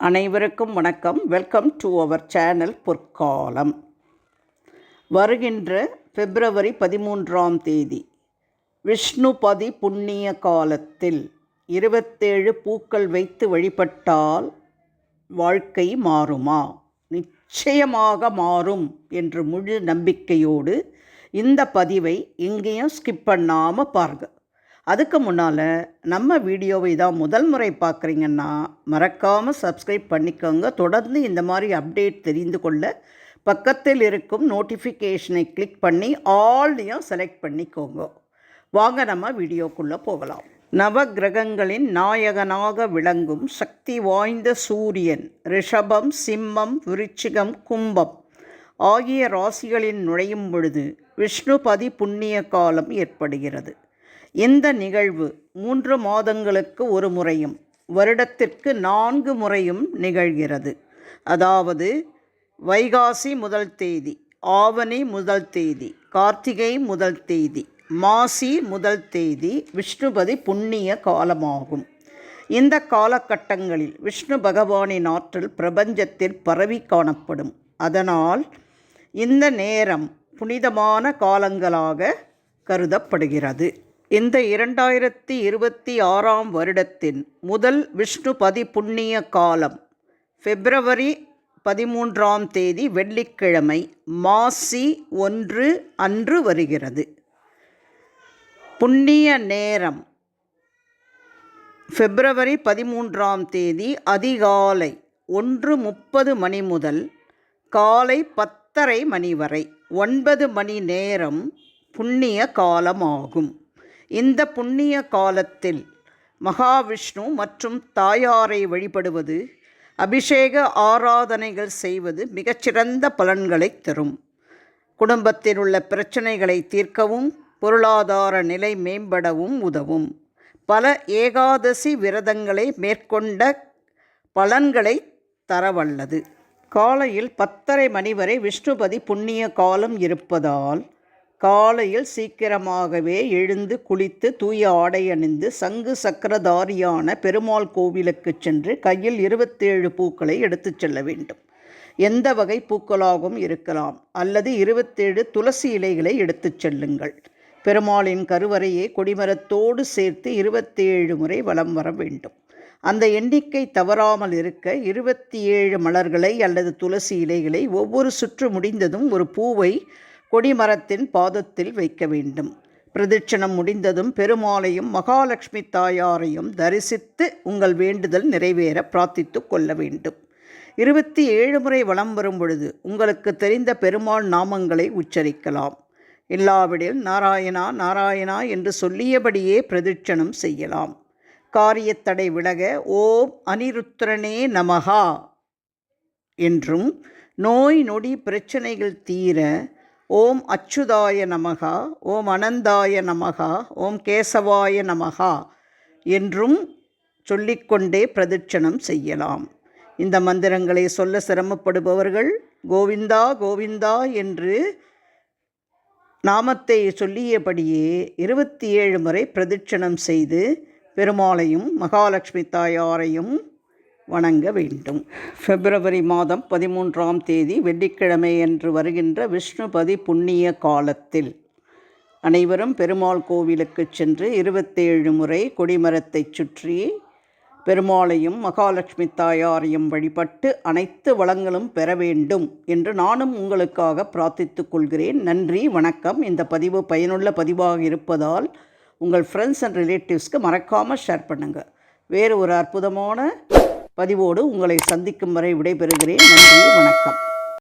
அனைவருக்கும் வணக்கம். Welcome to our channel பொற்காலம். வருகின்ற பிப்ரவரி பதிமூன்றாம் தேதி விஷ்ணுபதி புண்ணிய காலத்தில் இருபத்தேழு பூக்கள் வைத்து வழிபட்டால் வாழ்க்கை மாறுமா? நிச்சயமாக மாறும் என்று முழு நம்பிக்கையோடு இந்த பதிவை எங்கேயும் ஸ்கிப் பண்ணாமல் பாருங்கள் அதுக்கு முன்னால் நம்ம வீடியோவை தான் முதல் முறை பார்க்குறீங்கன்னா மறக்காமல் சப்ஸ்கிரைப் பண்ணிக்கோங்க. தொடர்ந்து இந்த மாதிரி அப்டேட் தெரிந்து கொள்ள பக்கத்தில் இருக்கும் நோட்டிஃபிகேஷனை கிளிக் பண்ணி ஆல்லையும் செலக்ட் பண்ணிக்கோங்க. வாங்க நம்ம வீடியோக்குள்ளே போகலாம். நவ கிரகங்களின் நாயகனாக விளங்கும் சக்தி வாய்ந்த சூரியன் ரிஷபம் சிம்மம் விருச்சிகம் கும்பம் ஆகிய ராசிகளின் நுழையும் பொழுது விஷ்ணுபதி புண்ணிய காலம் ஏற்படுகிறது. இந்த நிகழ்வு மூன்று மாதங்களுக்கு ஒரு முறையும் வருடத்திற்கு நான்கு முறையும் நிகழ்கிறது. அதாவது வைகாசி முதல் தேதி ஆவணி முதல் தேதி கார்த்திகை முதல் தேதி மாசி முதல் தேதி விஷ்ணுபதி புண்ணிய காலமாகும். இந்த காலகட்டங்களில் விஷ்ணு பகவானின் ஆற்றல் பிரபஞ்சத்தில் பரவி காணப்படும். அதனால் இந்த நேரம் புனிதமான காலங்களாக கருதப்படுகிறது. இந்த இரண்டாயிரத்தி இருபத்தி ஆறாம் வருடத்தின் முதல் விஷ்ணுபதி புண்ணிய காலம் பிப்ரவரி பதிமூன்றாம் தேதி வெள்ளிக்கிழமை மாசி ஒன்று அன்று வருகிறது. புண்ணிய நேரம் பிப்ரவரி பதிமூன்றாம் தேதி அதிகாலை ஒன்று முப்பது மணி முதல் காலை பத்தரை மணி வரை ஒன்பது மணி நேரம் புண்ணிய காலமாகும். இந்த புண்ணிய காலத்தில் மகாவிஷ்ணு மற்றும் தாயாரை வழிபடுவது அபிஷேக ஆராதனைகள் செய்வது மிகச்சிறந்த பலன்களை தரும். குடும்பத்தில் உள்ள பிரச்சனைகளை தீர்க்கவும் பொருளாதார நிலை மேம்படவும் உதவும். பல ஏகாதசி விரதங்களை மேற்கொண்ட பலன்களை தரவல்லது. காலையில் பத்தரை மணி வரை விஷ்ணுபதி புண்ணிய காலம் இருப்பதால் காலையில் சீக்கிரமாகவே எழுந்து குளித்து தூய ஆடை அணிந்து சங்கு சக்கரதாரியான பெருமாள் கோவிலுக்கு சென்று கையில் இருபத்தேழு பூக்களை எடுத்துச் செல்ல வேண்டும். எந்த வகை பூக்களாகவும் இருக்கலாம். அல்லது இருபத்தேழு துளசி இலைகளை எடுத்துச் செல்லுங்கள். பெருமாளின் கருவறையை கொடிமரத்தோடு சேர்த்து இருபத்தேழு முறை வலம் வர வேண்டும். அந்த எண்ணிக்கை தவறாமல் இருக்க இருபத்தி ஏழு மலர்களை அல்லது துளசி இலைகளை ஒவ்வொரு சுற்று முடிந்ததும் ஒரு பூவை கொடிமரத்தின் பாதத்தில் வைக்க வேண்டும். பிரதிட்சணம் முடிந்ததும் பெருமாளையும் மகாலட்சுமி தாயாரையும் தரிசித்து உங்கள் வேண்டுதல் நிறைவேற பிரார்த்தித்து கொள்ள வேண்டும். இருபத்தி ஏழு முறை வளம் வரும் பொழுது உங்களுக்கு தெரிந்த பெருமாள் நாமங்களை உச்சரிக்கலாம். இல்லாவிடில் நாராயணா நாராயணா என்று சொல்லியபடியே பிரதிட்சணம் செய்யலாம். காரியத்தடை விலக ஓம் அனிருத்திரனே நமகா என்றும் நோய் நொடி பிரச்சனைகள் தீர ஓம் அச்சுதாய நமகா ஓம் அனந்தாய நமகா ஓம் கேசவாய நமகா என்றும் சொல்லிக்கொண்டே பிரதட்சணம் செய்யலாம். இந்த மந்திரங்களை சொல்ல சிரமப்படுபவர்கள் கோவிந்தா கோவிந்தா என்று நாமத்தை சொல்லியபடியே இருபத்தி ஏழு முறை பிரதட்சணம் செய்து பெருமாளையும் மகாலட்சுமி தாயாரையும் வணங்க வேண்டும். பிப்ரவரி மாதம் பதிமூன்றாம் தேதி வெள்ளிக்கிழமை என்று வருகின்ற விஷ்ணுபதி புண்ணிய காலத்தில் அனைவரும் பெருமாள் கோவிலுக்கு சென்று இருபத்தேழு முறை கொடிமரத்தை சுற்றி பெருமாளையும் மகாலட்சுமி தாயாரையும் வழிபட்டு அனைத்து வளங்களும் பெற வேண்டும் என்று நானும் உங்களுக்காக பிரார்த்தித்து கொள்கிறேன். நன்றி வணக்கம். இந்த பதிவு பயனுள்ள பதிவாக இருப்பதால் உங்கள் ஃப்ரெண்ட்ஸ் அண்ட் ரிலேட்டிவ்ஸ்க்கு மறக்காமல் ஷேர் பண்ணுங்கள் வேறு ஒரு அற்புதமான பதிவோடு உங்களை சந்திக்கும் வரை விடைபெறுகிறேன். நன்றி வணக்கம்.